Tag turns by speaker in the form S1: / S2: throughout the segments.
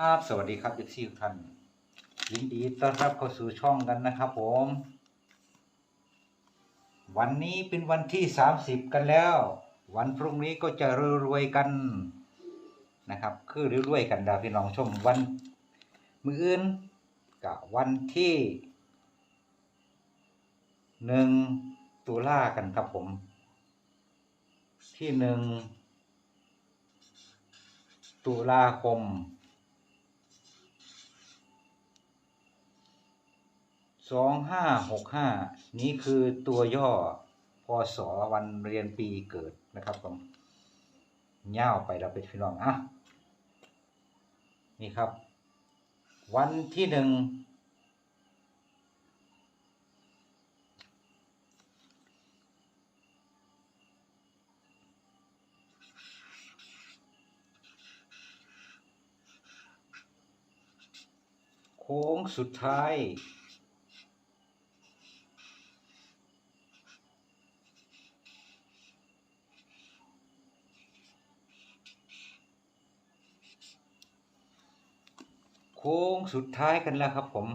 S1: ครับสวัสดีครับทุกท่านยินดีต้อนรับเข้าสู่ช่องกันนะครับผม วันนี้เป็นวันที่สามสิบกันแล้ว วันพรุ่งนี้ก็จะรวยๆกันนะครับ คือรวยๆกันดาพี่น้องชมวันมืออื่นกับวันที่หนึ่งตุลากันครับผม ที่หนึ่งตุลาคม สองห้าหกห้านี้คือตัวย่อพศวันเรียนปีเกิดนะครับผมเง่าไปเราไปพี่น้องอะนี่ครับ วันที่หนึ่งโค้งสุดท้าย ค้งสุดท้ายกันแล้วครับผม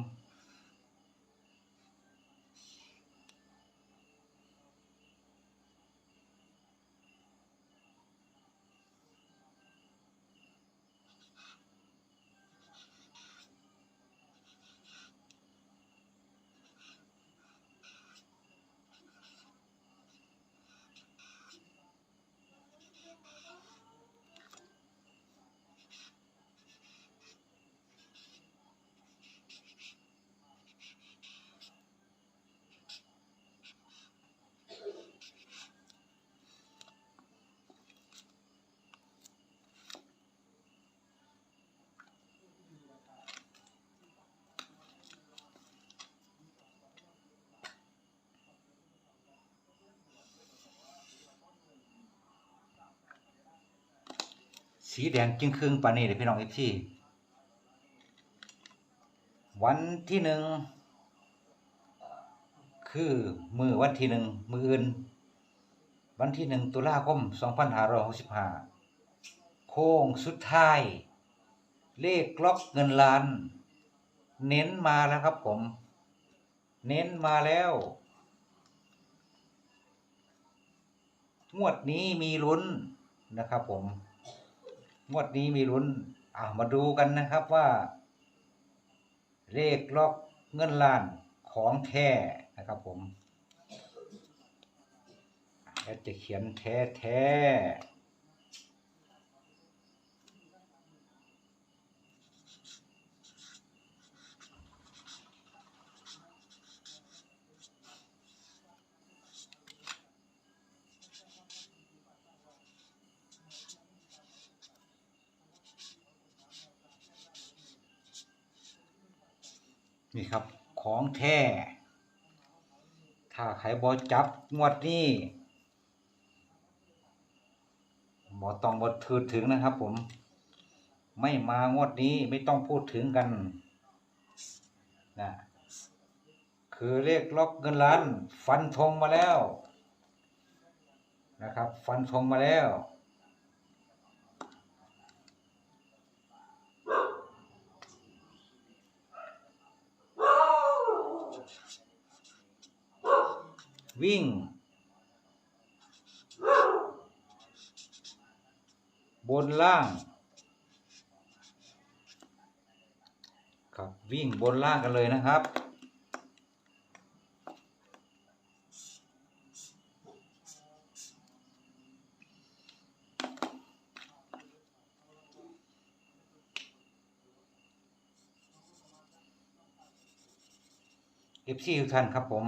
S1: สีแดงจึงครึ่งปานนี้เลยพี่น้องเอฟซีวันที่หนึ่งคือมือวันที่หนึ่งมืออื่น วันที่หนึ่งตุลาคมสองพันห้าร้อยหกสิบห้าโค้งสุดท้าย เลขกล็อกเงินล้าน เน้นมาแล้วครับผม เน้นมาแล้ว งวดนี้มีลุ้นนะครับผม งวดนี้มีลุ้นอ่ามาดูกันนะครับว่า เลขล็อกเงินล้านของแท้นะครับผมแล้วจะเขียนแท้แท้ นี่ครับของแท้ถ้าใครบอจับงวดนี้บอต้องบอถือถึงนะครับ ผม ไม่มางวดนี้ไม่ต้องพูดถึงกันนะคือเลขล็อกเงินล้าน ฟันธงมาแล้วนะครับ ฟันธงมาแล้ว วิ่ง บนล่างครับวิ่งบนล่างกันเลยนะครับเอฟซีทุกท่านครับผม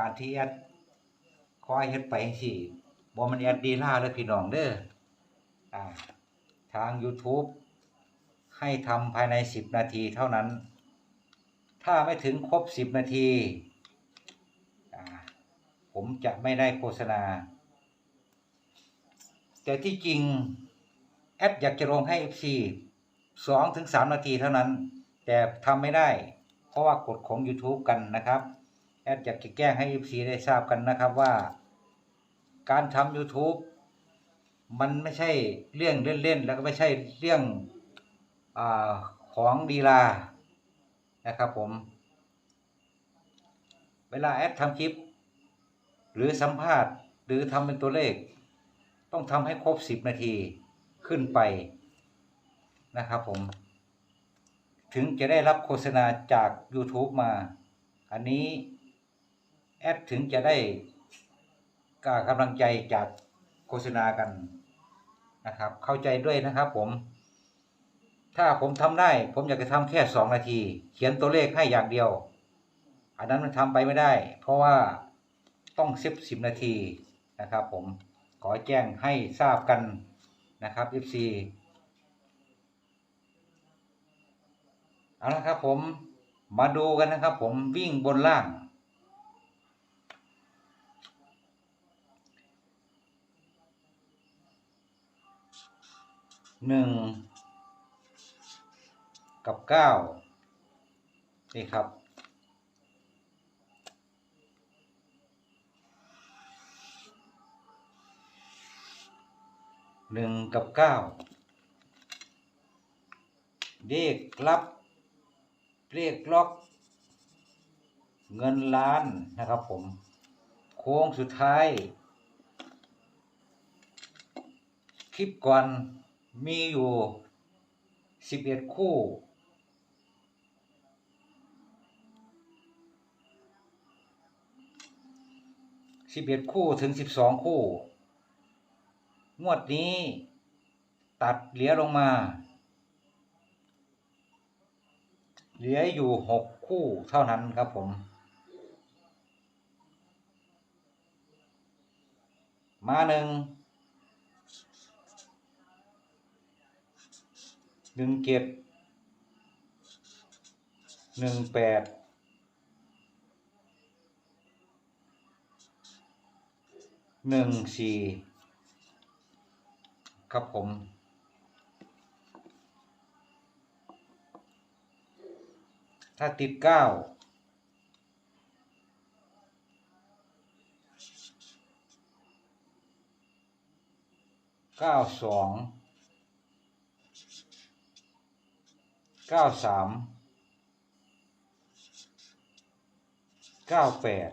S1: การที่แอดคอยเฮ็ดไปสิบ่มันแอดดีล่าเลยพี่น้องเด้ออ่าทาง YouTube ให้ทำภายใน 10 นาทีเท่านั้น ถ้าไม่ถึงครบ 10 นาทีาผมจะไม่ได้โฆษณา แต่ที่จริง แอดอยากจะลงให้ FC 2ถึง3นาทีเท่านั้น แต่ทำไม่ได้ เพราะว่ากฎของ YouTube กันนะครับ แอดอยากจะแจ้งให้ FC ได้ทราบกันนะครับว่า การทำ YouTube มันไม่ใช่เรื่องเล่นๆ แล้วก็ไม่ใช่เรื่องอของดีลานะครับผม เวลาแอดทำคลิป หรือสัมภาษณ์ หรือทำเป็นตัวเลข ต้องทำให้ครบสิบนาทีขึ้นไปนะครับผม ถึงจะได้รับโฆษณาจาก YouTube มา อันนี้ แอดถึงจะได้กากำลังใจจากโฆษณากันนะครับ เข้าใจด้วยนะครับผม ถ้าผมทำได้ ผมอยากจะทำแค่สองนาที เขียนตัวเลขให้อย่างเดียว อันนั้นมันทำไปไม่ได้ เพราะว่าต้องสิบสิบนาทีนะครับ ผมขอแจ้งให้ทราบกันนะครับ FC เอาละครับผมมาดูกันนะครับ ผมวิ่งบนล่าง หนึ่งกับเก้านี่ครับ หนึ่งกับเก้าเลขลับเลขล็อก เงินล้านนะครับผม โค้งสุดท้าย คลิปก่อน มีอยู่สิบเอ็ดคู่ สิบเอ็ดคู่ถึงสิบสองคู่ งวดนี้ตัดเหลือลงมา เหลืออยู่หกคู่เท่านั้นครับผมมาหนึ่ง หนึ่งเจ็ดหนึ่งแปดหนึ่งสี่ครับผมถ้าติดเก้าเก้าสอง เก้าสามเก้าแปด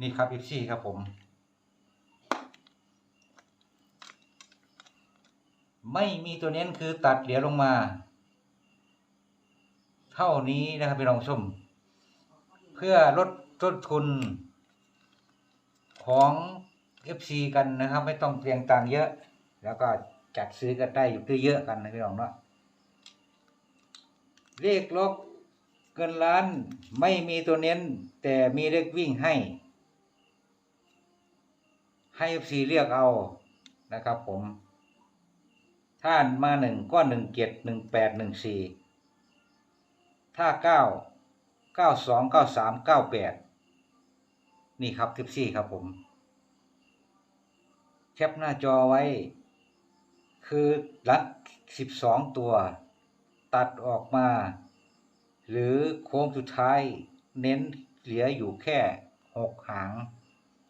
S1: นี่ครับ FC ครับผมไม่มีตัวเน้นคือตัดเหลือลงมา เท่านี้นะครับพี่น้องชม เพื่อลดต้นทุนของ FC กันนะครับ ไม่ต้องเปลียงตังเยอะ แล้วก็ จัดซื้อกันได้อยู่เยอะกันนะพี่น้องเนาะเลขล็อกเกินล้านไม่มีตัวเน้น แต่มีเลขวิ่งให้ ให้ FC เรียกเอานะครับผมถ้ามาหนึ่งก็หนึ่งเจ็ดหนึ่งแปดหนึ่งสี่ถ้าเก้าเก้าสองเก้าสามเก้าแปดนี่ครับทิปซี่ครับผม แคปหน้าจอไว้ คือหลักสิบสองตัว ตัดออกมา หรือโค้งสุดท้ายเน้นเหลืออยู่แค่หกหาง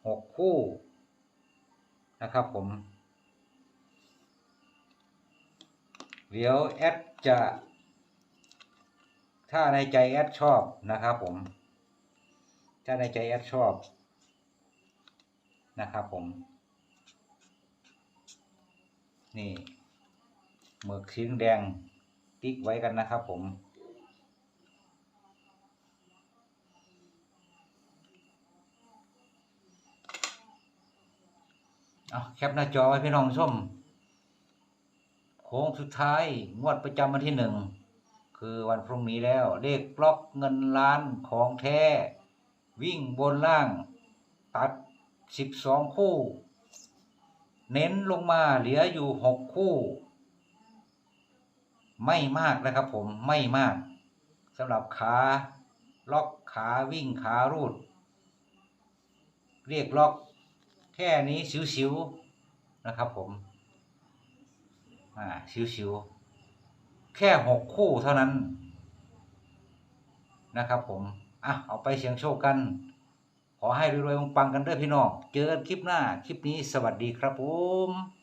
S1: หกคู่นะครับผม เดี๋ยวแอดจะ ถ้าในใจแอดชอบนะครับผม ถ้าในใจแอดชอบนะครับผม นี่หมึกสีแดงติ๊กไว้กันนะครับผมเอาแคปหน้าจอไว้พี่น้องส้มโค้งสุดท้ายงวดประจำวันที่หนึ่ง คือวันพรุ่งนี้แล้วเลขบล็อกเงินล้านของแท้ วิ่งบนล่าง ตัดสิบสองคู่ เน้นลงมาเหลืออยู่หกคู่ ไม่มากนะครับผมไม่มากสำหรับขาล็อกขาวิ่งขารูด เรียกล็อกแค่นี้สิวๆนะครับผมอ่าสิวๆแค่หกคู่เท่านั้นนะครับผมอะเอาไปเสียงโชคกัน ขอให้รวยๆปังๆกันเด้อพี่น้อง เจอกันคลิปหน้า คลิปนี้สวัสดีครับผม